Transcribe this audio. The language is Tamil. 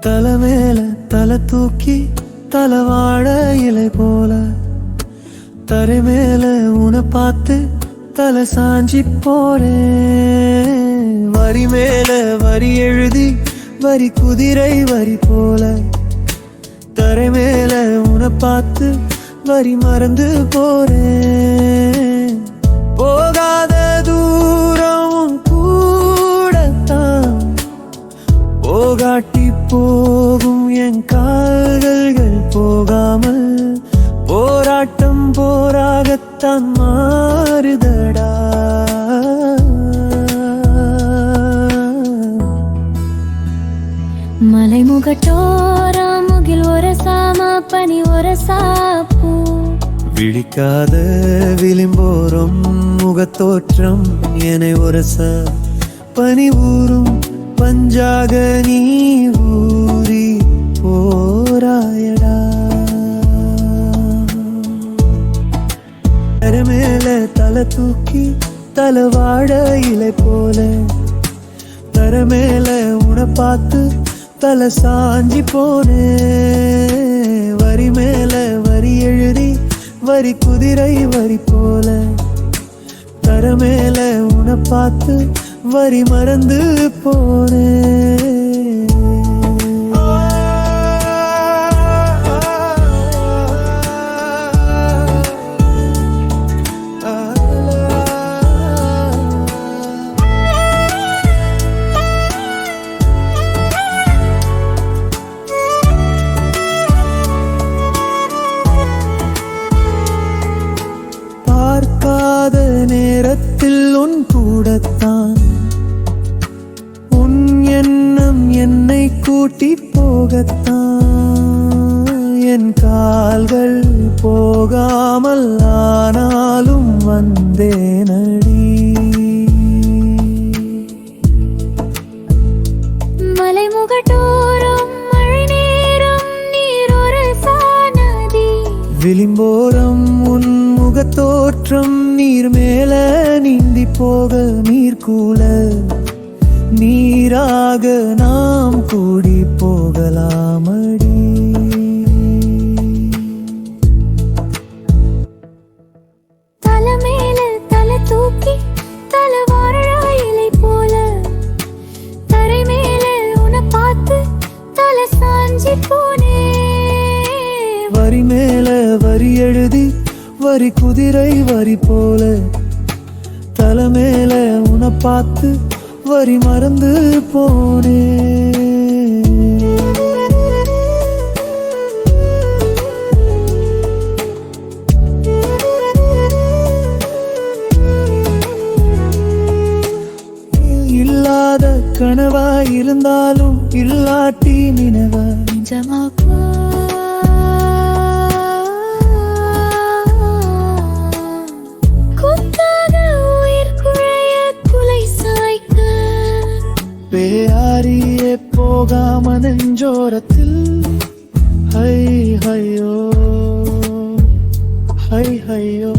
தலை மேலே தலை தூக்கி தலவாழ இலை போல. தரை மேல உன பார்த்து தலை சாஞ்சி போறேன் வரி மேல வரி எழுதி வரி குதிரை வரி போல. தரை மேல உன பார்த்து வரி மறந்து போறேன் போகாட்டி போகும் என் கால்கள் போகாமல் போராட்டம் போராகத்தான் மாறுதடா. மலைமுகட்டோரம் முகில் ஒரு சாமா பனி ஒரு சாப்பூ. விழிக்காத விளிம்போரம் முகத்தோற்றம் என ஒரச பனி ஊறும் பஞ்சாக நீ ஊறி போராயடா. மேல தலை தூக்கி தலை வாழ இலை போல. தர மேல உன பார்த்து தலை சாஞ்சி போனே. வரி மேல வரி எழுதி வரி குதிரை வரி போல. தர மேல உன பார்த்து வரி மறந்து போனேன். போகத்தான் என் கால்கள் போகாமல் ஆனாலும் வந்தேனடி. மலைமுகட்டோரம் மழை நேரம் நீர் ஒரு சானதி விளிம்போரம் உன் முகத்தோற்றம் நீர் மேல நீந்தி போக நீர் கூல நீராக நாம் கூடி போகலாமடி. தலை மேல தலை தூக்கி தலை வாழ போல. தரை மேல உன பார்த்து தலை சாஞ்சி போனே. வரி மேல வரி எழுதி வரி குதிரை வரி போல. தலை மேல உன பார்த்து வரி மறந்து போனே. இல்லாத கனவா இருந்தாலும் இல்லாட்டி நினைவா. நிஜமாக்குவா? പേയാരിയെ പോകാമ നെഞ്ചോരത്തിൽ. High ഹയ്യോ high ഹയ്യോ